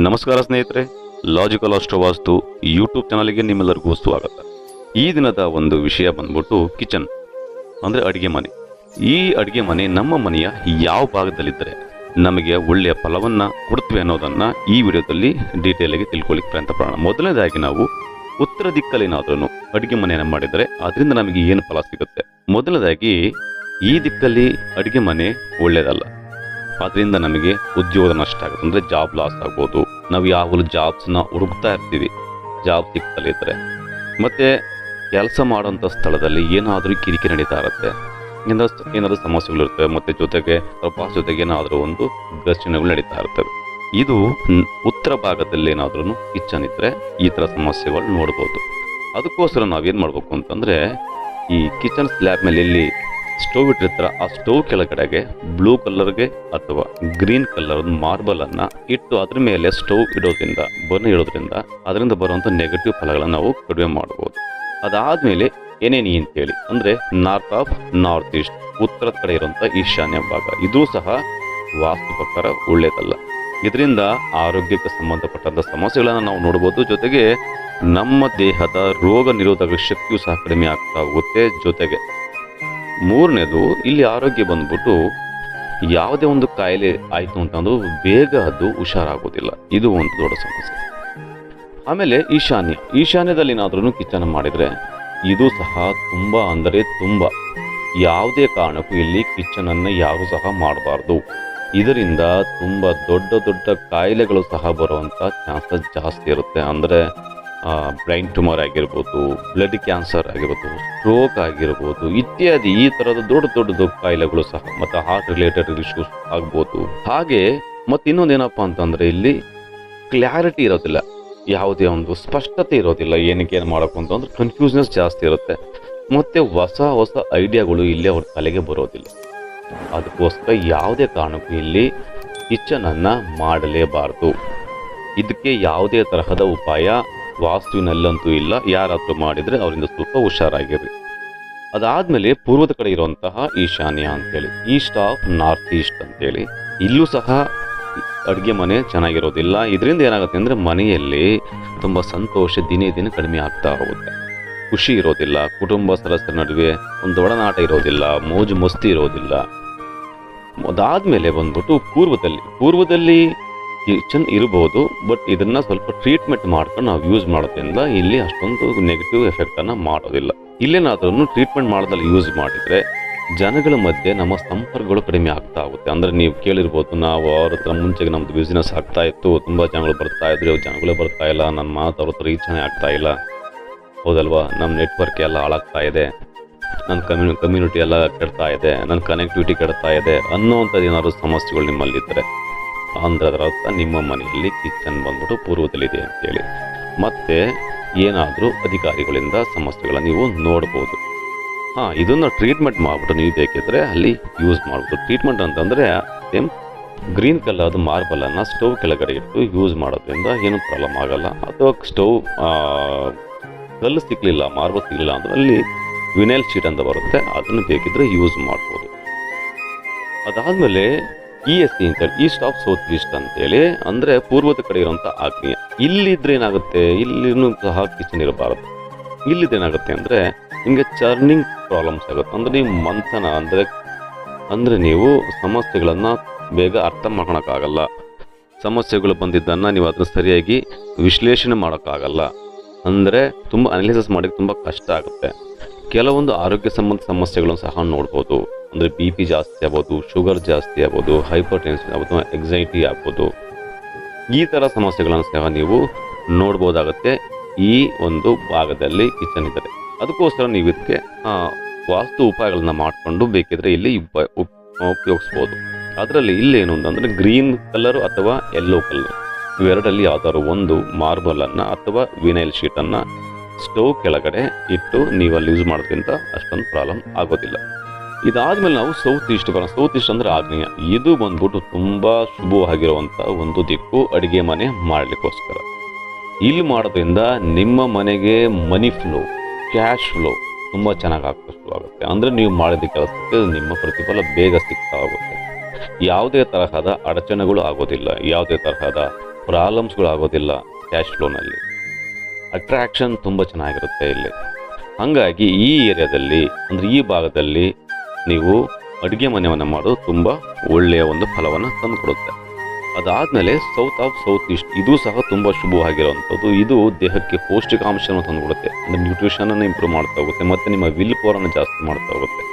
ನಮಸ್ಕಾರ ಸ್ನೇಹಿತರೆ logical ಅಷ್ಟವಾಸ್ತು YouTube ಚಾನಲ್ಗೆ ನಿಮ್ಮೆಲ್ಲರಿಗೂ ಸ್ವಾಗತ. ಈ ದಿನದ ಒಂದು ವಿಷಯ ಬಂದ್ಬಿಟ್ಟು ಕಿಚನ್ ಅಂದರೆ ಅಡುಗೆ ಮನೆ. ಈ ಅಡುಗೆ ಮನೆ ನಮ್ಮ ಮನೆಯ ಯಾವ ಭಾಗದಲ್ಲಿದ್ದರೆ ನಮಗೆ ಒಳ್ಳೆಯ ಫಲವನ್ನು ಕೊಡ್ತವೆ ಅನ್ನೋದನ್ನು ಈ ವಿಡಿಯೋದಲ್ಲಿ ಡೀಟೇಲಾಗಿ ತಿಳ್ಕೊಳ್ಳಿಕ್ಕೆ ಪ್ರಯತ್ನ ಪಡೋಣ ಮೊದಲನೇದಾಗಿ ನಾವು ಉತ್ತರ ದಿಕ್ಕಲ್ಲೇನಾದ್ರೂ ಅಡುಗೆ ಮನೆಯನ್ನು ಮಾಡಿದರೆ ಅದರಿಂದ ನಮಗೆ ಏನು ಫಲ ಸಿಗುತ್ತೆ? ಮೊದಲನೇದಾಗಿ ಈ ದಿಕ್ಕಲ್ಲಿ ಅಡುಗೆ ಮನೆ ಒಳ್ಳೆಯದಲ್ಲ. ಅದರಿಂದ ನಮಗೆ ಉದ್ಯೋಗ ನಷ್ಟ ಆಗುತ್ತೆ. ಅಂದರೆ ಜಾಬ್ ಲಾಸ್ ಆಗ್ಬೋದು. ನಾವು ಯಾವಾಗಲೂ ಜಾಬ್ಸ್ನ ಹುಡುಕ್ತಾ ಇರ್ತೀವಿ. ಜಾಬ್ ಸಿಗ್ತಲಿದ್ರೆ ಮತ್ತು ಕೆಲಸ ಮಾಡೋಂಥ ಸ್ಥಳದಲ್ಲಿ ಏನಾದರೂ ಕಿರಿಕಿರಿ ನಡೀತಾ ಇರುತ್ತೆ. ಏನಾದರೂ ಏನಾದರೂ ಸಮಸ್ಯೆಗಳು ಇರ್ತವೆ. ಮತ್ತೆ ಜೊತೆಗೆ ಬಾಸ್ ಜೊತೆಗೆ ಏನಾದರೂ ಒಂದು ಘರ್ಷಣೆಗಳು ನಡೀತಾ ಇರ್ತವೆ. ಇದು ಉತ್ತರ ಭಾಗದಲ್ಲಿ ಏನಾದ್ರೂ ಕಿಚನ್ ಇದ್ದರೆ ಈ ಥರ ಸಮಸ್ಯೆಗಳು ನೋಡ್ಬೋದು. ಅದಕ್ಕೋಸ್ಕರ ನಾವೇನು ಮಾಡಬೇಕು ಅಂತಂದರೆ ಈ ಕಿಚನ್ ಸ್ಲ್ಯಾಬ್ ಮೇಲೆ ಎಲ್ಲಿ ಸ್ಟೋವ್ ಇಟ್ಟಿರ್ತಾರ, ಆ ಸ್ಟೋವ್ ಕೆಳಗಡೆಗೆ ಬ್ಲೂ ಕಲರ್ಗೆ ಅಥವಾ ಗ್ರೀನ್ ಕಲರ್ ಮಾರ್ಬಲ್ ಅನ್ನ ಇಟ್ಟು ಅದ್ರ ಮೇಲೆ ಸ್ಟೋವ್ ಇಡೋದ್ರಿಂದ ಬರ್ನ್ ಇಡೋದ್ರಿಂದ ಅದರಿಂದ ಬರುವಂತ ನೆಗೆಟಿವ್ ಫಲಗಳನ್ನು ನಾವು ಕಡಿಮೆ ಮಾಡಬಹುದು ಅದಾದ್ಮೇಲೆ ಏನೇನಿ ಅಂತೇಳಿ, ಅಂದ್ರೆ ನಾರ್ತ್ ಆಫ್ ನಾರ್ತ್ ಈಸ್ಟ್ ಉತ್ತರದ ಕಡೆ ಇರುವಂತ ಈಶಾನ್ಯ ಭಾಗ, ಇದು ಸಹ ವಾಸ್ತು ಪ್ರಕಾರ ಒಳ್ಳೇದಲ್ಲ. ಇದರಿಂದ ಆರೋಗ್ಯಕ್ಕೆ ಸಂಬಂಧಪಟ್ಟಂತ ಸಮಸ್ಯೆಗಳನ್ನು ನಾವು ನೋಡಬಹುದು ಜೊತೆಗೆ ನಮ್ಮ ದೇಹದ ರೋಗ ನಿರೋಧಕ ಶಕ್ತಿಯು ಸಹ ಕಡಿಮೆ ಆಗ್ತಾ ಹೋಗುತ್ತೆ, ಜೊತೆಗೆ ಮೂರನೇದು, ಇಲ್ಲಿ ಆರೋಗ್ಯ ಬಂದ್ಬಿಟ್ಟು ಯಾವುದೇ ಒಂದು ಕಾಯಿಲೆ ಆಯಿತು ಅಂತಂದು ಬೇಗ ಅದು ಹುಷಾರಾಗೋದಿಲ್ಲ. ಇದು ಒಂದು ದೊಡ್ಡ ಸಮಸ್ಯೆ. ಆಮೇಲೆ ಈಶಾನ್ಯ. ಈಶಾನ್ಯದಲ್ಲಿ ಏನಾದ್ರೂ ಕಿಚನ್ ಮಾಡಿದರೆ ಇದು ಸಹ ತುಂಬ ಅಂದರೆ ತುಂಬ. ಯಾವುದೇ ಕಾರಣಕ್ಕೂ ಇಲ್ಲಿ ಕಿಚನನ್ನು ಯಾರು ಸಹ ಮಾಡಬಾರ್ದು. ಇದರಿಂದ ತುಂಬ ದೊಡ್ಡ ದೊಡ್ಡ ಕಾಯಿಲೆಗಳು ಸಹ ಬರುವಂಥ ಚಾನ್ಸಸ್ ಜಾಸ್ತಿ ಇರುತ್ತೆ. ಅಂದ್ರೆ ಬ್ರೈನ್ ಟ್ಯೂಮರ್ ಆಗಿರ್ಬೋದು ಬ್ಲಡ್ ಕ್ಯಾನ್ಸರ್ ಆಗಿರ್ಬೋದು ಸ್ಟ್ರೋಕ್ ಆಗಿರ್ಬೋದು, ಇತ್ಯಾದಿ ಈ ತರದ ದೊಡ್ಡ ದೊಡ್ಡ ಕಾಯಿಲೆಗಳು ಸಹ ಮತ್ತೆ ಹಾರ್ಟ್ ರಿಲೇಟೆಡ್ ಇಶ್ಯೂಸ್ ಆಗ್ಬೋದು. ಹಾಗೆ ಮತ್ತೆ ಇನ್ನೊಂದೇನಪ್ಪ ಅಂತಂದ್ರೆ ಇಲ್ಲಿ ಕ್ಲಾರಿಟಿ ಇರೋದಿಲ್ಲ. ಯಾವುದೇ ಒಂದು ಸ್ಪಷ್ಟತೆ ಇರೋದಿಲ್ಲ. ಏನಕ್ಕೆ ಏನು ಮಾಡಬೇಕು ಅಂತಂದ್ರೆ ಕನ್ಫ್ಯೂಸ್ನೆಸ್ ಜಾಸ್ತಿ ಇರುತ್ತೆ. ಮತ್ತೆ ಹೊಸ ಹೊಸ ಐಡಿಯಾಗಳು ಇಲ್ಲಿ ಅವ್ರ ತಲೆಗೆ ಬರೋದಿಲ್ಲ. ಅದಕ್ಕೋಸ್ಕರ ಯಾವುದೇ ಕಾರಣಕ್ಕೂ ಇಲ್ಲಿ ಕಿಚನ್ ಅನ್ನ ಮಾಡಲೇಬಾರದು. ಇದಕ್ಕೆ ಯಾವುದೇ ತರಹದ ಉಪಾಯ ವಾಸ್ತುವಿನಲ್ಲಂತೂ ಇಲ್ಲ, ಯಾರಾದರೂ ಮಾಡಿದರೆ ಅವರಿಂದ ಸ್ವಲ್ಪ ಹುಷಾರಾಗಿರಿ ಅದಾದಮೇಲೆ ಪೂರ್ವದ ಕಡೆ ಇರುವಂತಹ ಈಶಾನ್ಯ ಅಂತೇಳಿ, ಈಸ್ಟ್ ಆಫ್ ನಾರ್ತ್ ಈಸ್ಟ್ ಅಂತೇಳಿ, ಇಲ್ಲೂ ಸಹ ಅಡುಗೆ ಮನೆ ಚೆನ್ನಾಗಿರೋದಿಲ್ಲ. ಇದರಿಂದ ಏನಾಗುತ್ತೆ ಅಂದರೆ ಮನೆಯಲ್ಲಿ ತುಂಬ ಸಂತೋಷ, ದಿನೇ ದಿನ ಕಡಿಮೆ ಆಗ್ತಾ ಹೋಗುತ್ತೆ. ಖುಷಿ ಇರೋದಿಲ್ಲ ಕುಟುಂಬ ಸದಸ್ಯರ ನಡುವೆ ಒಂದು ಒಡನಾಟ ಇರೋದಿಲ್ಲ, ಮೋಜು ಮಸ್ತಿ ಇರೋದಿಲ್ಲ. ಅದಾದಮೇಲೆ ಬಂದ್ಬಿಟ್ಟು ಪೂರ್ವದಲ್ಲಿ ಪೂರ್ವದಲ್ಲಿ ಕಿಚನ್ ಇರಬಹುದು ಬಟ್ ಇದನ್ನ ಸ್ವಲ್ಪ ಟ್ರೀಟ್ಮೆಂಟ್ ಮಾಡ್ಕೊಂಡು ನಾವು ಯೂಸ್ ಮಾಡೋದ್ರಿಂದ ಇಲ್ಲಿ ಅಷ್ಟೊಂದು ನೆಗೆಟಿವ್ ಅನ್ನ ಮಾಡೋದಿಲ್ಲ. ಇಲ್ಲೇನಾದ್ರೂ ಟ್ರೀಟ್ಮೆಂಟ್ ಮಾಡೋದ್ರಲ್ಲಿ ಯೂಸ್ ಮಾಡಿದ್ರೆ ಜನಗಳ ಮಧ್ಯೆ ನಮ್ಮ ಸಂಪರ್ಕಗಳು ಕಡಿಮೆ ಆಗ್ತಾ ಹೋಗುತ್ತೆ. ಅಂದ್ರೆ ನೀವು ಕೇಳಿರ್ಬೋದು, ನಾವು ಅವ್ರ ಹತ್ರ ಮುಂಚೆಗೆ ನಮ್ದು ಬಿಸ್ನೆಸ್ ಆಗ್ತಾ ಇತ್ತು, ತುಂಬಾ ಜನಗಳು ಬರ್ತಾ ಇದ್ರು, ಇವಾಗ ಜನಗಳೇ ಬರ್ತಾ ಇಲ್ಲ ನನ್ನ ಮಾತು ಅವ್ರ ಹತ್ರ ಆಗ್ತಾ ಇಲ್ಲ. ಹೌದಲ್ವಾ? ನಮ್ಮ ನೆಟ್ವರ್ಕ್ ಎಲ್ಲ ಹಾಳಾಗ್ತಾ ಇದೆ. ನನ್ನ ಕಮ್ಯುನಿ ಕಮ್ಯುನಿಟಿ ಎಲ್ಲ ಕೆಡ್ತಾ ಇದೆ ನನ್ನ ಕನೆಕ್ಟಿವಿಟಿ ಕೆಡ್ತಾ ಇದೆ ಅನ್ನೋವಂಥದ್ದು ಏನಾದ್ರು ಸಮಸ್ಯೆಗಳು ನಿಮ್ಮಲ್ಲಿದ್ದರೆ ಅರ್ಥ ನಿಮ್ಮ ಮನೆಯಲ್ಲಿ ಕಿಚನ್ ಬಂದ್ಬಿಟ್ಟು ಪೂರ್ವದಲ್ಲಿದೆ ಅಂತೇಳಿ. ಮತ್ತೆ ಏನಾದರೂ ಅಧಿಕಾರಿಗಳಿಂದ ಸಮಸ್ಯೆಗಳನ್ನ ನೀವು ನೋಡ್ಬೋದು. ಹಾಂ, ಇದನ್ನು ಟ್ರೀಟ್ಮೆಂಟ್ ಮಾಡಿಬಿಟ್ಟು ನೀವು ಬೇಕಿದ್ರೆ ಅಲ್ಲಿ ಯೂಸ್ ಮಾಡ್ಬೋದು. ಟ್ರೀಟ್ಮೆಂಟ್ ಅಂತಂದರೆ ಸೇಮ್ ಗ್ರೀನ್ ಕಲರ್ದು ಮಾರ್ಬಲನ್ನು ಸ್ಟವ್ ಕೆಳಗಡೆ ಇಟ್ಟು ಯೂಸ್ ಮಾಡೋದ್ರಿಂದ ಏನು ಪ್ರಾಬ್ಲಮ್ ಆಗಲ್ಲ. ಅಥವಾ ಸ್ಟವ್ ಕಲ್ಲು ಸಿಕ್ಕಲಿಲ್ಲ ಮಾರ್ಬಲ್ ಸಿಗಲಿಲ್ಲ ಅಂದ್ರೆ ಅಲ್ಲಿ ವಿನೈಲ್ ಶೀಟ್ ಅಂತ ಬರುತ್ತೆ. ಅದನ್ನು ಬೇಕಿದ್ರೆ ಯೂಸ್ ಮಾಡ್ಬೋದು. ಅದಾದಮೇಲೆ ಇ ಎಸ್ ಸಿ ಅಂತೇಳಿ ಈಸ್ಟ್ ಆಫ್ ಸೌತ್ ಈಸ್ಟ್ ಅಂತೇಳಿ, ಅಂದರೆ ಪೂರ್ವದ ಕಡೆ ಇರುವಂಥ ಆಗ್ನೇಯ ಇಲ್ಲಿದ್ರೆ ಏನಾಗುತ್ತೆ? ಇಲ್ಲಿನೂ ಸಹ ಕಿಚನ್ ಇರಬಾರದು ಇಲ್ಲಿದ್ದೇನಾಗುತ್ತೆ ಅಂದರೆ, ನಿಮಗೆ ಚರ್ನಿಂಗ್ ಪ್ರಾಬ್ಲಮ್ಸ್ ಆಗುತ್ತೆ. ಅಂದರೆ ನೀವು ಮಂಥನ, ಅಂದರೆ, ಅಂದ್ರೆ ನೀವು ಸಮಸ್ಯೆಗಳನ್ನು ಬೇಗ ಅರ್ಥ ಮಾಡ್ಕೊಳಕ್ಕಾಗಲ್ಲ. ಸಮಸ್ಯೆಗಳು ಬಂದಿದ್ದನ್ನು ನೀವು ಅದನ್ನ ಸರಿಯಾಗಿ ವಿಶ್ಲೇಷಣೆ ಮಾಡೋಕ್ಕಾಗಲ್ಲ. ಅಂದರೆ ತುಂಬ ಅನಾಲಿಸಿಸ್ ಮಾಡಕ್ಕೆ ತುಂಬ ಕಷ್ಟ ಆಗುತ್ತೆ. ಕೆಲವೊಂದು ಆರೋಗ್ಯ ಸಂಬಂಧ ಸಮಸ್ಯೆಗಳನ್ನು ಸಹ ನೋಡ್ಬೋದು. ಅಂದರೆ ಬಿ ಪಿ ಜಾಸ್ತಿ ಆಗ್ಬೋದು, ಶುಗರ್ ಜಾಸ್ತಿ ಆಗ್ಬೋದು ಹೈಪರ್ ಟೆನ್ಷನ್ ಆಗ್ಬೋದು ಎಕ್ಸೈಟಿ ಆಗ್ಬೋದು. ಈ ಥರ ಸಮಸ್ಯೆಗಳನ್ನು ಸಹ ನೀವು ನೋಡ್ಬೋದಾಗತ್ತೆ ಈ ಒಂದು ಭಾಗದಲ್ಲಿ ಕಿಚನ್ ಇದ್ದಾರೆ ಅದಕ್ಕೋಸ್ಕರ ನೀವು ಇದಕ್ಕೆ ವಾಸ್ತು ಉಪಾಯಗಳನ್ನ ಮಾಡಿಕೊಂಡು ಬೇಕಿದ್ರೆ ಇಲ್ಲಿ ಉಪ, ಉಪ್- ಉಪಯೋಗಿಸ್ಬೋದು. ಅದರಲ್ಲಿ ಇಲ್ಲೇನು ಅಂತಂದರೆ ಗ್ರೀನ್ ಕಲರ್ ಅಥವಾ ಯೆಲ್ಲೋ ಕಲರ್. ಇವೆರಡಲ್ಲಿ ಯಾವ್ದಾದ್ರು ಒಂದು ಮಾರ್ಬಲನ್ನು ಅಥವಾ ವಿನೈಲ್ ಶೀಟನ್ನು ಸ್ಟವ್ ಕೆಳಗಡೆ ಇಟ್ಟು ನೀವು ಅಲ್ಲಿ ಯೂಸ್ ಮಾಡೋದ್ರಿಂದ ಅಷ್ಟೊಂದು ಪ್ರಾಬ್ಲಮ್ ಆಗೋದಿಲ್ಲ. ಇದಾದ್ಮೇಲೆ ನಾವು ಸೌತ್ ಈಸ್ಟ್ ಬರೋಣ. ಸೌತ್ ಈಸ್ಟ್ ಅಂದ್ರೆ ಆಗ್ನೇಯ. ಇದು ಬಂದ್ಬಿಟ್ಟು ತುಂಬಾ ಶುಭವಾಗಿರುವಂತ ಒಂದು ದಿಕ್ಕು ಅಡಿಗೆ ಮನೆ ಮಾಡ್ಲಿಕ್ಕೋಸ್ಕರ. ಇಲ್ಲಿ ಮಾಡೋದ್ರಿಂದ ನಿಮ್ಮ ಮನೆಗೆ ಮನಿ ಫ್ಲೋ ಕ್ಯಾಶ್ ಫ್ಲೋ ತುಂಬ ಚೆನ್ನಾಗಿ ಆಗ್ತಷ್ಟು ಆಗುತ್ತೆ ಅಂದರೆ ನೀವು ಮಾಡಿದ ಕೆಲಸಕ್ಕೆ ನಿಮ್ಮ ಪ್ರತಿಫಲ ಬೇಗ ಸಿಗ್ತಾ ಹೋಗುತ್ತೆ. ಯಾವುದೇ ತರಹದ ಅಡಚಣೆಗಳು ಆಗೋದಿಲ್ಲ. ಯಾವುದೇ ತರಹದ ಪ್ರಾಬ್ಲಮ್ಸ್ಗಳು ಆಗೋದಿಲ್ಲ ಕ್ಯಾಶ್ ಫ್ಲೋನಲ್ಲಿ ಅಟ್ರಾಕ್ಷನ್ ತುಂಬ ಚೆನ್ನಾಗಿರುತ್ತೆ ಇಲ್ಲಿ. ಹಾಗಾಗಿ ಈ ಏರಿಯಾದಲ್ಲಿ ಅಂದರೆ ಈ ಭಾಗದಲ್ಲಿ ನೀವು ಅಡುಗೆ ಮನೆಯನ್ನು ಮಾಡೋದು ತುಂಬ ಒಳ್ಳೆಯ ಒಂದು ಫಲವನ್ನು ತಂದುಕೊಡುತ್ತೆ. ಅದಾದಮೇಲೆ ಸೌತ್ ಆಫ್ ಸೌತ್ ಈಸ್ಟ್ ಇದು ಸಹ ತುಂಬ ಶುಭವಾಗಿರುವಂಥದ್ದು. ಇದು ದೇಹಕ್ಕೆ ಪೌಷ್ಟಿಕಾಂಶವನ್ನು ತಂದುಕೊಡುತ್ತೆ. ಅಂದರೆ ನ್ಯೂಟ್ರಿಷನನ್ನು ಇಂಪ್ರೂವ್ ಮಾಡ್ತಾ ಹೋಗುತ್ತೆ, ಮತ್ತು ನಿಮ್ಮ ವಿಲ್ ಪವರನ್ನು ಜಾಸ್ತಿ ಮಾಡ್ತಾ ಹೋಗುತ್ತೆ.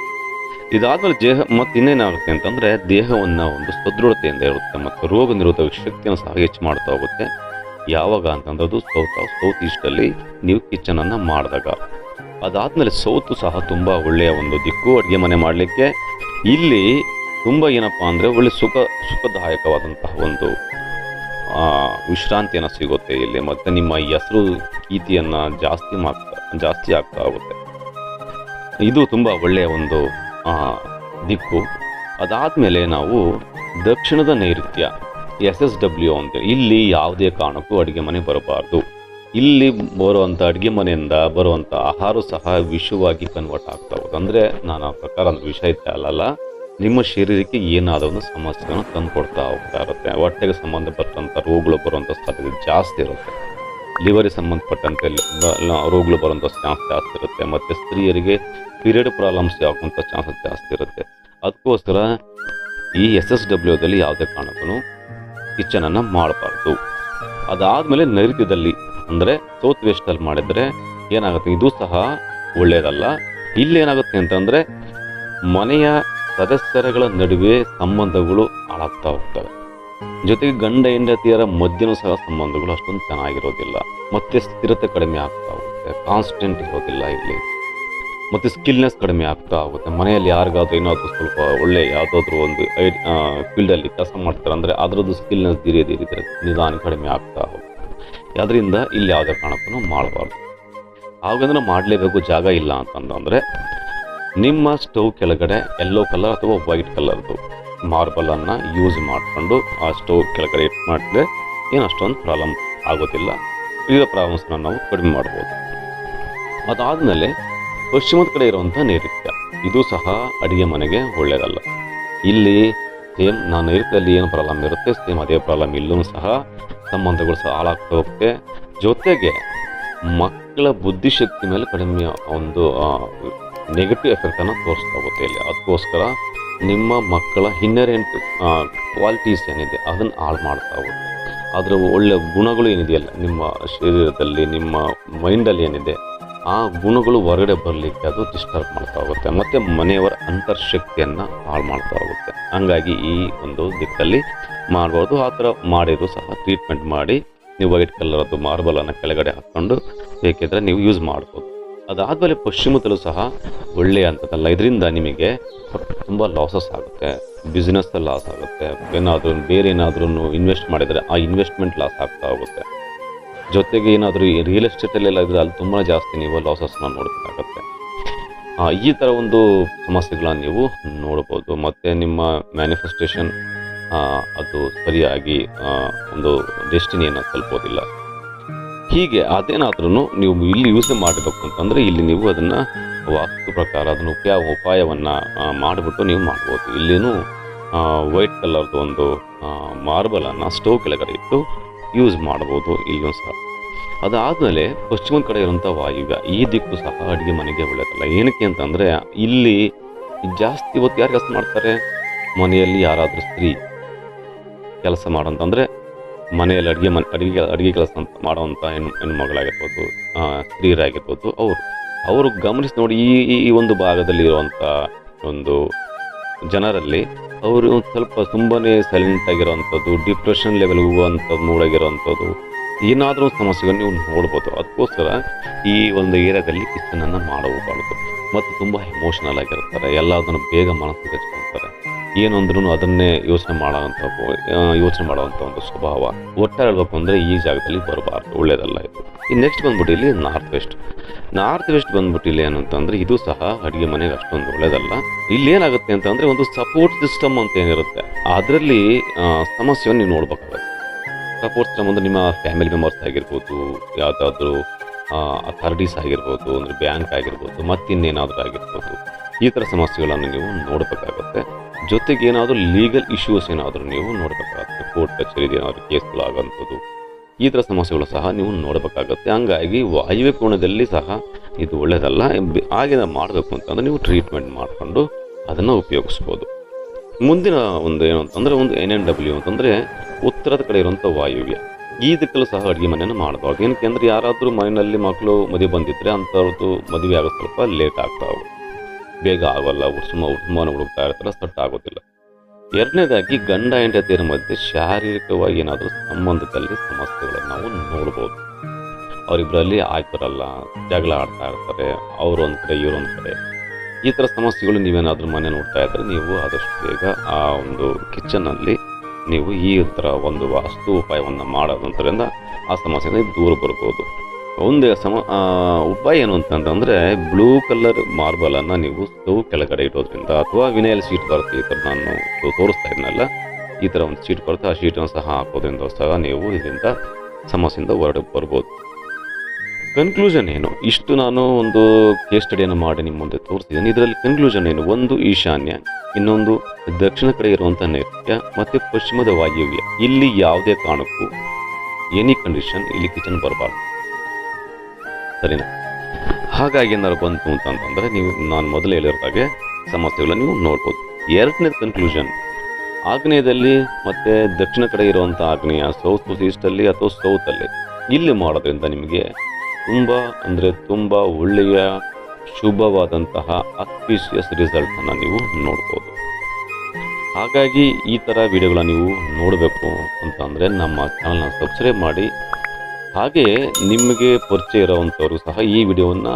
ಇದಾದಮೇಲೆ ದೇಹ ಮತ್ತು ಇನ್ನೇನಾಗುತ್ತೆ ಅಂತಂದರೆ ದೇಹವನ್ನು ಒಂದು ಸದೃಢತೆಯಿಂದ ಇರುತ್ತೆ, ಮತ್ತು ರೋಗ ನಿರೋಧಕ ಶಕ್ತಿಯನ್ನು ಸಹ ಹೆಚ್ಚು ಮಾಡ್ತಾ ಹೋಗುತ್ತೆ. ಯಾವಾಗ ಅಂತಂದ್ರೆ ಸೌತ್ ಆಫ್ ಸೌತ್ ಈಸ್ಟಲ್ಲಿ ನೀವು ಕಿಚನನ್ನು ಮಾಡಿದಾಗ. ಅದಾದ್ಮೇಲೆ ಸೌತು ಸಹ ತುಂಬ ಒಳ್ಳೆಯ ಒಂದು ದಿಕ್ಕು ಅಡುಗೆ ಮನೆ ಮಾಡಲಿಕ್ಕೆ. ಇಲ್ಲಿ ತುಂಬ ಏನಪ್ಪ ಅಂದರೆ ಒಳ್ಳೆ ಸುಖ, ಸುಖದಾಯಕವಾದಂತಹ ಒಂದು ವಿಶ್ರಾಂತಿಯನ್ನು ಸಿಗುತ್ತೆ ಇಲ್ಲಿ. ಮತ್ತು ನಿಮ್ಮ ಹೆಸರು ಕೀತಿಯನ್ನು ಜಾಸ್ತಿ ಮಾಡ್ತಾ ಜಾಸ್ತಿ ಆಗ್ತಾ ಹೋಗುತ್ತೆ. ಇದು ತುಂಬ ಒಳ್ಳೆಯ ಒಂದು ದಿಕ್ಕು. ಅದಾದಮೇಲೆ ನಾವು ದಕ್ಷಿಣದ ನೈಋತ್ಯ, ಎಸ್ ಎಸ್ ಡಬ್ಲ್ಯೂ ಅಂತ. ಇಲ್ಲಿ ಯಾವುದೇ ಕಾರಣಕ್ಕೂ ಅಡುಗೆ ಮನೆ ಬರಬಾರ್ದು. ಇಲ್ಲಿ ಬರುವಂಥ ಅಡುಗೆ ಮನೆಯಿಂದ ಬರುವಂಥ ಆಹಾರ ಸಹ ವಿಷವಾಗಿ ಕನ್ವರ್ಟ್ ಆಗ್ತಾ ಹೋಗುತ್ತೆ. ಅಂದರೆ ನಾನು ಆ ಪ್ರಕಾರ ಒಂದು ವಿಷ ಅಲ್ಲ ಅಲ್ಲಲ್ಲ, ನಿಮ್ಮ ಶರೀರಕ್ಕೆ ಏನಾದ ಒಂದು ಸಮಸ್ಯೆಯನ್ನು ತಂದುಕೊಡ್ತಾ ಹೋಗ್ತಾ ಇರುತ್ತೆ. ಹೊಟ್ಟೆಗೆ ಸಂಬಂಧಪಟ್ಟಂಥ ರೋಗಗಳು ಬರುವಂಥ ಸಾಧ್ಯತೆ ಜಾಸ್ತಿ ಇರುತ್ತೆ. ಲಿವರಿಗೆ ಸಂಬಂಧಪಟ್ಟಂತೆ ರೋಗಗಳು ಬರುವಂಥ ಚಾನ್ಸ್ ಜಾಸ್ತಿ ಇರುತ್ತೆ. ಮತ್ತು ಸ್ತ್ರೀಯರಿಗೆ ಪೀರಿಯಡ್ ಪ್ರಾಬ್ಲಮ್ಸ್ ಆಗುವಂಥ ಚಾನ್ಸಸ್ ಜಾಸ್ತಿ ಇರುತ್ತೆ. ಅದಕ್ಕೋಸ್ಕರ ಈ ಎಸ್ ಎಸ್ ಡಬ್ಲ್ಯೂದಲ್ಲಿ ಯಾವುದೇ ಕಾರಣಕ್ಕೂ ಕಿಚನನ್ನು ಮಾಡಬಾರ್ದು. ಅದಾದಮೇಲೆ ನೈಋತ್ಯದಲ್ಲಿ ಅಂದರೆ ಸೌತ್ ವೆಸ್ಟಲ್ಲಿ ಮಾಡಿದರೆ ಏನಾಗುತ್ತೆ? ಇದು ಸಹ ಒಳ್ಳೆಯದಲ್ಲ ಇಲ್ಲೇನಾಗುತ್ತೆ ಅಂತಂದರೆ ಮನೆಯ ಸದಸ್ಯರುಗಳ ನಡುವೆ ಸಂಬಂಧಗಳು ಹಾಳಾಗ್ತಾ ಹೋಗ್ತವೆ. ಜೊತೆಗೆ ಗಂಡ ಹೆಂಡತಿಯರ ಮಧ್ಯನೂ ಸಹ ಸಂಬಂಧಗಳು ಅಷ್ಟೊಂದು ಚೆನ್ನಾಗಿರೋದಿಲ್ಲ. ಮತ್ತೆ ಸ್ಥಿರತೆ ಕಡಿಮೆ ಆಗ್ತಾ ಹೋಗುತ್ತೆ. ಕಾನ್ಸ್ಟೆಂಟ್ ಇರೋದಿಲ್ಲ ಇಲ್ಲಿ. ಮತ್ತು ಸ್ಕಿಲ್ನೆಸ್ ಕಡಿಮೆ ಆಗ್ತಾ ಹೋಗುತ್ತೆ. ಮನೆಯಲ್ಲಿ ಯಾರಿಗಾದ್ರೂ ಏನಾದರೂ ಸ್ವಲ್ಪ ಒಳ್ಳೆ ಯಾವುದಾದ್ರೂ ಒಂದು ಫೀಲ್ಡಲ್ಲಿ ಕೆಲಸ ಮಾಡ್ತಾರೆ ಅಂದರೆ ಅದರದ್ದು ಸ್ಕಿಲ್ನೆಸ್ ಧೀರೆ ಧೀರೆ ಧೀರೆ ನಿಧಾನ ಕಡಿಮೆ ಆಗ್ತಾ ಹೋಗುತ್ತೆ. ಅದರಿಂದ ಇಲ್ಲಿ ಯಾವುದೇ ಕಾರಣಕ್ಕೂ ಮಾಡಬಾರ್ದು. ಹಾಗಂದ್ರೆ ಮಾಡಲೇಬೇಕು ಜಾಗ ಇಲ್ಲ ಅಂತಂದ್ರೆ ನಿಮ್ಮ ಸ್ಟವ್ ಕೆಳಗಡೆ ಯೆಲ್ಲೋ ಕಲರ್ ಅಥವಾ ವೈಟ್ ಕಲರ್ದು ಮಾರ್ಬಲನ್ನು ಯೂಸ್ ಮಾಡಿಕೊಂಡು ಆ ಸ್ಟವ್ ಕೆಳಗಡೆ ಇಟ್ಟು ಮಾಡಿದ್ರೆ ಏನು ಅಷ್ಟೊಂದು ಪ್ರಾಬ್ಲಮ್ ಆಗೋದಿಲ್ಲ. ಇರೋ ಪ್ರಾಬ್ಲಮ್ಸ್ನ ನಾವು ಕಡಿಮೆ ಮಾಡ್ಬೋದು. ಅದಾದಮೇಲೆ ಪಶ್ಚಿಮದ ಕಡೆ ಇರುವಂಥ ನೈಋತ್ಯ. ಇದು ಸಹ ಅಡುಗೆ ಮನೆಗೆ ಒಳ್ಳೆಯದಲ್ಲ. ಇಲ್ಲಿ ಸೇಮ್ ನಾನು ನೈಋತ್ಯದಲ್ಲಿ ಏನು ಪ್ರಾಬ್ಲಮ್ ಇರುತ್ತೆ ಸೇಮ್ ಅದೇ ಪ್ರಾಬ್ಲಮ್ ಇಲ್ಲೂ ಸಹ ಸಂಬಂಧಗಳು ಸಹ ಹಾಳಾಗ್ತಾ ಹೋಗುತ್ತೆ ಜೊತೆಗೆ ಮಕ್ಕಳ ಬುದ್ಧಿಶಕ್ತಿ ಮೇಲೆ ಕಡಿಮೆ ಒಂದು ನೆಗೆಟಿವ್ ಎಫೆಕ್ಟನ್ನು ತೋರಿಸ್ತಾ ಹೋಗುತ್ತೆ ಇಲ್ಲಿ. ಅದಕ್ಕೋಸ್ಕರ ನಿಮ್ಮ ಮಕ್ಕಳ ಹಿನ್ನರೆಂಟ್ ಕ್ವಾಲಿಟೀಸ್ ಏನಿದೆ ಅದನ್ನು ಹಾಳು ಮಾಡ್ತಾ ಹೋಗುತ್ತೆ. ಅದರ ಒಳ್ಳೆಯ ಗುಣಗಳು ಏನಿದೆಯಲ್ಲ, ನಿಮ್ಮ ಶರೀರದಲ್ಲಿ, ನಿಮ್ಮ ಮೈಂಡಲ್ಲಿ ಏನಿದೆ ಆ ಗುಣಗಳು ಹೊರಗಡೆ ಬರಲಿಕ್ಕೆ ಅದು ಡಿಸ್ಟರ್ಬ್ ಮಾಡ್ತಾ ಹೋಗುತ್ತೆ. ಮತ್ತು ಮನೆಯವರ ಅಂತರ್ಶಕ್ತಿಯನ್ನು ಹಾಳು ಮಾಡ್ತಾ ಹೋಗುತ್ತೆ. ಹಂಗಾಗಿ ಈ ಒಂದು ದಿಕ್ಕಲ್ಲಿ ಮಾಡ್ಬೋದು. ಆ ಥರ ಮಾಡಿದ್ರು ಸಹ ಟ್ರೀಟ್ಮೆಂಟ್ ಮಾಡಿ ನೀವು ವೈಟ್ ಕಲರದ್ದು ಮಾರ್ಬಲನ್ನು ಕೆಳಗಡೆ ಹಾಕ್ಕೊಂಡು ಬೇಕಿದ್ರೆ ನೀವು ಯೂಸ್ ಮಾಡ್ಬೋದು. ಅದಾದಮೇಲೆ ಪಶ್ಚಿಮದಲ್ಲೂ ಸಹ ಒಳ್ಳೆಯ ಅಂತದಲ್ಲ. ಇದರಿಂದ ನಿಮಗೆ ತುಂಬ ಲಾಸಸ್ ಆಗುತ್ತೆ. ಬಿಸ್ನೆಸ್ ಲಾಸ್ ಆಗುತ್ತೆ. ಏನಾದರೂ ಬೇರೆ ಏನಾದ್ರೂ ಇನ್ವೆಸ್ಟ್ ಮಾಡಿದರೆ ಆ ಇನ್ವೆಸ್ಟ್ಮೆಂಟ್ ಲಾಸ್ ಆಗ್ತಾ ಹೋಗುತ್ತೆ. ಜೊತೆಗೆ ಏನಾದರೂ ರಿಯಲ್ ಎಸ್ಟೇಟಲ್ಲೆಲ್ಲ ಇದ್ದರೆ ಅಲ್ಲಿ ತುಂಬ ಜಾಸ್ತಿ ನೀವು ಲಾಸಸ್ನ ನೋಡಬೇಕಾಗತ್ತೆ. ಈ ಥರ ಒಂದು ಸಮಸ್ಯೆಗಳನ್ನ ನೀವು ನೋಡ್ಬೋದು. ಮತ್ತು ನಿಮ್ಮ ಮ್ಯಾನಿಫೆಸ್ಟೇಷನ್ ಅದು ಸರಿಯಾಗಿ ಒಂದು ಡೆಸ್ಟಿನಿಯನ್ನು ತಲುಪೋದಿಲ್ಲ. ಹೀಗೆ ಅದೇನಾದ್ರೂ ನೀವು ಇಲ್ಲಿ ಯೂಸ್ ಮಾಡಬೇಕು ಅಂತಂದರೆ ಇಲ್ಲಿ ನೀವು ಅದನ್ನು ವಾಸ್ತು ಪ್ರಕಾರ ಅದನ್ನು ಉಪಾಯ, ಉಪಾಯವನ್ನು ಮಾಡಿಬಿಟ್ಟು ನೀವು ಮಾಡ್ಬೋದು. ಇಲ್ಲಿನೂ ವೈಟ್ ಕಲರ್ದು ಒಂದು ಮಾರ್ಬಲನ್ನು ಸ್ಟೋವ್ ಕೆಳಗಡೆ ಇಟ್ಟು ಯೂಸ್ ಮಾಡ್ಬೋದು ಇಲ್ಲೂ ಸಹ. ಅದಾದಮೇಲೆ ಪಶ್ಚಿಮದ ಕಡೆ ಇರುವಂಥ ವಾಯುವ್ಯ, ಈ ದಿಕ್ಕು ಸಹ ಅಡುಗೆ ಮನೆಗೆ ಒಳ್ಳೆಯದಲ್ಲ ಏನಕ್ಕೆ ಅಂತಂದರೆ, ಇಲ್ಲಿ ಜಾಸ್ತಿ ಇವತ್ತು ಯಾರು ಕೆಲಸ ಮಾಡ್ತಾರೆ? ಮನೆಯಲ್ಲಿ ಯಾರಾದರೂ ಸ್ತ್ರೀ ಕೆಲಸ ಮಾಡೋಂತಂದರೆ ಮನೆಯಲ್ಲಿ ಅಡುಗೆ ಮನೆ, ಅಡುಗೆ ಅಡುಗೆ ಕೆಲಸ ಮಾಡುವಂಥ ಹೆಣ್ಣು ಹೆಣ್ಮಗಳಾಗಿರ್ಬೋದು ಸ್ತ್ರೀರಾಗಿರ್ಬೋದು ಸ್ತ್ರೀಯರಾಗಿರ್ಬೋದು ಅವರು. ಅವರು ಗಮನಿಸಿ ನೋಡಿ ಈ- ಈ ಒಂದು ಭಾಗದಲ್ಲಿ ಇರುವಂಥ ಒಂದು ಜನರಲ್ಲಿ ಅವರು ಸ್ವಲ್ಪ ತುಂಬನೇ ಸೈಲೆಂಟ್ ಆಗಿರೋವಂಥದ್ದು ಡಿಪ್ರೆಷನ್ ಲೆವೆಲ್ ಹೋಗುವಂಥದ್ದು ಮೂಡಾಗಿರೋವಂಥದ್ದು ಏನಾದರೂ ಸಮಸ್ಯೆಗಳನ್ನು ನೀವು ನೋಡ್ಬೋದು. ಅದಕ್ಕೋಸ್ಕರ ಈ ಒಂದು ಏರಿಯಾದಲ್ಲಿ ಕಿಚನನ್ನು ಮಾಡಬಾರ್ದು ಮತ್ತು ತುಂಬ ಎಮೋಷನಲ್ ಆಗಿರ್ತಾರೆ. ಎಲ್ಲದನ್ನು ಬೇಗ ಮನಸ್ಸಿಗೆ ಹಚ್ಕೊಳ್ತಾರೆ ಏನು ಅಂದ್ರೂ ಅದನ್ನೇ ಯೋಚನೆ ಮಾಡೋವಂಥ ಯೋಚನೆ ಮಾಡುವಂಥ ಒಂದು ಸ್ವಭಾವ ಒಟ್ಟಾರೆ ಹೇಳ್ಬೇಕು ಅಂದರೆ ಈ ಜಾಗದಲ್ಲಿ ಬರಬಾರ್ದು ಒಳ್ಳೆಯದಲ್ಲ ಇದು. ಇನ್ನು ನೆಕ್ಸ್ಟ್ ಬಂದ್ಬಿಟ್ಟು ಇಲ್ಲಿ ನಾರ್ತ್ ವೆಸ್ಟ್ ನಾರ್ತ್ ವೆಸ್ಟ್ ಬಂದ್ಬಿಟ್ಟು ಇಲ್ಲಿ ಏನಂತಂದ್ರೆ ಇದು ಸಹ ಅಡುಗೆ ಮನೆಗೆ ಅಷ್ಟೊಂದು ಒಳ್ಳೆಯದಲ್ಲ ಇಲ್ಲಿ ಏನಾಗುತ್ತೆ ಅಂತಂದ್ರೆ ಒಂದು ಸಪೋರ್ಟ್ ಸಿಸ್ಟಮ್ ಅಂತ ಏನಿರುತ್ತೆ, ಅದರಲ್ಲಿ ಸಮಸ್ಯೆಯನ್ನು ನೀವು ನೋಡ್ಬೇಕಾಗುತ್ತೆ. ಸಪೋರ್ಟ್ ಸಿಸ್ಟಮ್ ಅಂದ್ರೆ ನಿಮ್ಮ ಫ್ಯಾಮಿಲಿ ಮೆಂಬರ್ಸ್ ಆಗಿರ್ಬೋದು, ಯಾವುದಾದ್ರೂ ಅಥಾರಿಟೀಸ್ ಆಗಿರ್ಬೋದು, ಅಂದರೆ ಬ್ಯಾಂಕ್ ಆಗಿರ್ಬೋದು, ಮತ್ತಿನ್ನೇನಾದರೂ ಆಗಿರ್ಬೋದು, ಈ ಥರ ಸಮಸ್ಯೆಗಳನ್ನು ನೀವು ನೋಡಬೇಕಾಗತ್ತೆ. ಜೊತೆಗೆ ಏನಾದರೂ ಲೀಗಲ್ ಇಶ್ಯೂಸ್ ಏನಾದರೂ ನೀವು ನೋಡಬೇಕಾಗುತ್ತೆ. ಕೋರ್ಟ್ ಕಚೇರಿ ಏನಾದರೂ ಕೇಸ್ಗಳಾಗಂಥದ್ದು ಈ ಥರ ಸಮಸ್ಯೆಗಳು ಸಹ ನೀವು ನೋಡಬೇಕಾಗತ್ತೆ. ಹಂಗಾಗಿ ವಾಯುವ್ಯ ಕೋಣದಲ್ಲಿ ಸಹ ಇದು ಒಳ್ಳೆಯದಲ್ಲ ಆಗಿನ ಮಾಡಬೇಕು ಅಂತಂದ್ರೆ ನೀವು ಟ್ರೀಟ್ಮೆಂಟ್ ಮಾಡಿಕೊಂಡು ಅದನ್ನು ಉಪಯೋಗಿಸ್ಬೋದು. ಮುಂದಿನ ಒಂದು ಏನು ಅಂತಂದರೆ, ಒಂದು ಎನ್ ಎನ್ ಡಬ್ಲ್ಯೂ ಅಂತಂದರೆ ಉತ್ತರದ ಕಡೆ ಇರುವಂಥ ವಾಯುವ್ಯ. ಈ ದಿಕ್ಕಲ್ಲೂ ಸಹ ಅಡುಗೆ ಮನೆಯನ್ನು ಮಾಡಿದಾಗ ಏನಕ್ಕೆ ಅಂದರೆ ಯಾರಾದರೂ ಮನೆಯಲ್ಲಿ ಮಕ್ಕಳು ಮದುವೆ ಬಂದಿದ್ದರೆ ಅಂಥವ್ರದ್ದು ಮದುವೆ ಆಗೋದು ಸ್ವಲ್ಪ ಲೇಟ್ ಆಗ್ತಾವೆ. ಬೇಗ ಆಗೋಲ್ಲ ಸುಮ್ಮ ಉತ್ಸವನ ಹುಡುಕ್ತಾ ಇರ್ತಾರೆ ಸಟ್ ಆಗೋದಿಲ್ಲ ಎರಡನೇದಾಗಿ ಗಂಡ ಹೆಂಡತಿಯರ ಮಧ್ಯೆ ಶಾರೀರಿಕವಾಗಿ ಏನಾದರೂ ಸಂಬಂಧದಲ್ಲಿ ಸಮಸ್ಯೆಗಳನ್ನು ನಾವು ನೋಡ್ಬೋದು. ಅವರಿಬ್ಬರಲ್ಲಿ ಆಯ್ತಿರಲ್ಲ, ಜಗಳ ಆಡ್ತಾ ಇರ್ತಾರೆ, ಅವರು ಒಂದು ಕಡೆ ಇವರೊಂದು ಕಡೆ. ಈ ಥರ ಸಮಸ್ಯೆಗಳು ನೀವೇನಾದರೂ ಮನೆ ನೋಡ್ತಾ ಇದ್ದರೆ ನೀವು ಆದಷ್ಟು ಬೇಗ ಆ ಒಂದು ಕಿಚನಲ್ಲಿ ನೀವು ಈ ಥರ ಒಂದು ವಾಸ್ತು ಉಪಾಯವನ್ನು ಮಾಡೋದ್ರಿಂದ ಆ ಸಮಸ್ಯೆಯಿಂದ ದೂರ ಬರ್ಬೋದು. ಒಂದು ಸಮ ಉಪಾಯ ಏನು ಅಂತಂತಂದರೆ ಬ್ಲೂ ಕಲರ್ ಮಾರ್ಬಲನ್ನು ನೀವು ಸ್ಟವ್ ಕೆಳಗಡೆ ಇಡೋದ್ರಿಂದ ಅಥವಾ ವಿನಯಲ್ ಶೀಟ್ ಬರುತ್ತೆ ಈ ಥರ ನಾನು ತೋರಿಸ್ತಾ ಇದ್ನಲ್ಲ, ಈ ಥರ ಒಂದು ಶೀಟ್ ಬರುತ್ತೆ, ಆ ಶೀಟನ್ನು ಸಹ ಹಾಕೋದ್ರಿಂದ ಸಹ ನೀವು ಇದರಿಂದ ಸಮಸ್ಯೆಯಿಂದ ಹೊರಗೆ ಬರ್ಬೋದು. ಕನ್ಕ್ಲೂಷನ್ ಏನು? ಇಷ್ಟು ನಾನು ಒಂದು ಕೇಸ್ ಸ್ಟಡಿಯನ್ನು ಮಾಡಿ ನಿಮ್ಮ ಮುಂದೆ ತೋರಿಸಿದ್ದೀನಿ. ಇದರಲ್ಲಿ ಕನ್ಕ್ಲೂಷನ್ ಏನು? ಒಂದು ಈಶಾನ್ಯ, ಇನ್ನೊಂದು ದಕ್ಷಿಣ ಕಡೆ ಇರುವಂಥ ನೈಋತ್ಯ, ಮತ್ತು ಪಶ್ಚಿಮದ ವಾಯುವ್ಯ. ಇಲ್ಲಿ ಯಾವುದೇ ಕಾರಣಕ್ಕೂ ಎನಿ ಕಂಡೀಷನ್ ಇಲ್ಲಿ ಕಿಚನ್ ಬರಬಾರ್ದು. ಸರಿನಾ? ಹಾಗಾಗಿ ಏನಾದ್ರು ಬಂತು ಅಂತಂದ್ರೆ ನೀವು, ನಾನು ಮೊದಲು ಹೇಳಿರೋದಾಗೆ ಸಮಸ್ಯೆಗಳನ್ನ ನೀವು ನೋಡ್ಬೋದು. ಎರಡನೇ ಕನ್ಕ್ಲೂಷನ್ ಆಗ್ನೇಯದಲ್ಲಿ ಮತ್ತು ದಕ್ಷಿಣ ಕಡೆ ಇರುವಂಥ ಆಗ್ನೇಯ ಸೌತ್ ಈಸ್ಟಲ್ಲಿ ಅಥವಾ ಸೌತಲ್ಲಿ ಇಲ್ಲಿ ಮಾಡೋದ್ರಿಂದ ನಿಮಗೆ ತುಂಬ ಅಂದರೆ ತುಂಬ ಒಳ್ಳೆಯ ಶುಭವಾದಂತಹ ರಿಸಲ್ಟ್ ರಿಸಲ್ಟನ್ನು ನೀವು ನೋಡ್ಬೋದು. ಹಾಗಾಗಿ ಈ ಥರ ವಿಡಿಯೋಗಳನ್ನ ನೀವು ನೋಡಬೇಕು ಅಂತ ಅಂದರೆ ನಮ್ಮ ಚಾನಲ್ನ ಸಬ್ಸ್ಕ್ರೈಬ್ ಮಾಡಿ ಹಾಗೆಯೇ ನಿಮಗೆ ಪರಿಚಯ ಇರೋವಂಥವ್ರು ಸಹ ಈ ವಿಡಿಯೋವನ್ನು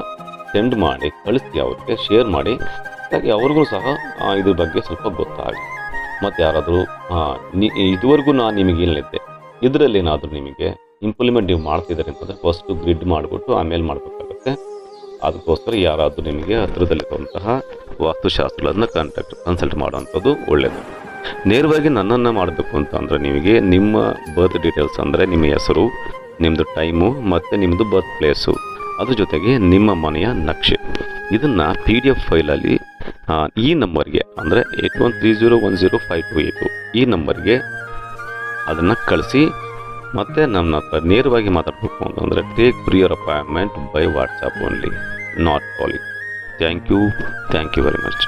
ಸೆಂಡ್ ಮಾಡಿ ಕಳಿಸಿ ಅವ್ರಿಗೆ ಶೇರ್ ಮಾಡಿ. ಹಾಗೆ ಅವ್ರಿಗೂ ಸಹ ಇದ್ರ ಬಗ್ಗೆ ಸ್ವಲ್ಪ ಗೊತ್ತಾಗಲಿ ಮತ್ತು ಯಾರಾದರೂ ಇದುವರೆಗೂ ನಾನು ನಿಮಗೆ ಹೇಳಿದ್ದೆ. ಇದರಲ್ಲಿ ಏನಾದರೂ ನಿಮಗೆ ಇಂಪ್ಲಿಮೆಂಟ್ ನೀವು ಮಾಡ್ತಿದ್ದಾರೆ ಅಂತಂದರೆ ಫಸ್ಟು ಗ್ರಿಡ್ ಮಾಡಿಬಿಟ್ಟು ಆಮೇಲೆ ಮಾಡಬೇಕಾಗುತ್ತೆ. ಅದಕ್ಕೋಸ್ಕರ ಯಾರಾದರೂ ನಿಮಗೆ ಹತ್ತಿರದಲ್ಲಿರುವಂತಹ ವಾಸ್ತುಶಾಸ್ತ್ರಗಳನ್ನು ಕಾಂಟ್ಯಾಕ್ಟ್ ಕನ್ಸಲ್ಟ್ ಮಾಡುವಂಥದ್ದು ಒಳ್ಳೆಯದು ನೇರವಾಗಿ ನನ್ನನ್ನು ಮಾಡಬೇಕು ಅಂತಂದರೆ ನಿಮಗೆ ನಿಮ್ಮ ಬರ್ತ್ ಡೀಟೇಲ್ಸ್ ಅಂದರೆ ನಿಮ್ಮ ಹೆಸರು ನಿಮ್ಮದು ಟೈಮು ಮತ್ತು ನಿಮ್ಮದು ಬರ್ತ್ ಪ್ಲೇಸು ಅದ್ರ ಜೊತೆಗೆ ನಿಮ್ಮ ಮನೆಯ ನಕ್ಷೆ. ಇದನ್ನು ಪಿ ಡಿ ಎಫ್ ಫೈಲಲ್ಲಿ ಈ ನಂಬರ್ಗೆ ಅಂದರೆ eight one three zero one zero five two eight ಈ ನಂಬರ್ಗೆ ಅದನ್ನು ಕಳಿಸಿ, ಮತ್ತು ನನ್ನ ಹತ್ರ ನೇರವಾಗಿ ಮಾತಾಡಬೇಕು ಅಂತಂದರೆ take prior appointment by WhatsApp only not calling thank you thank you very much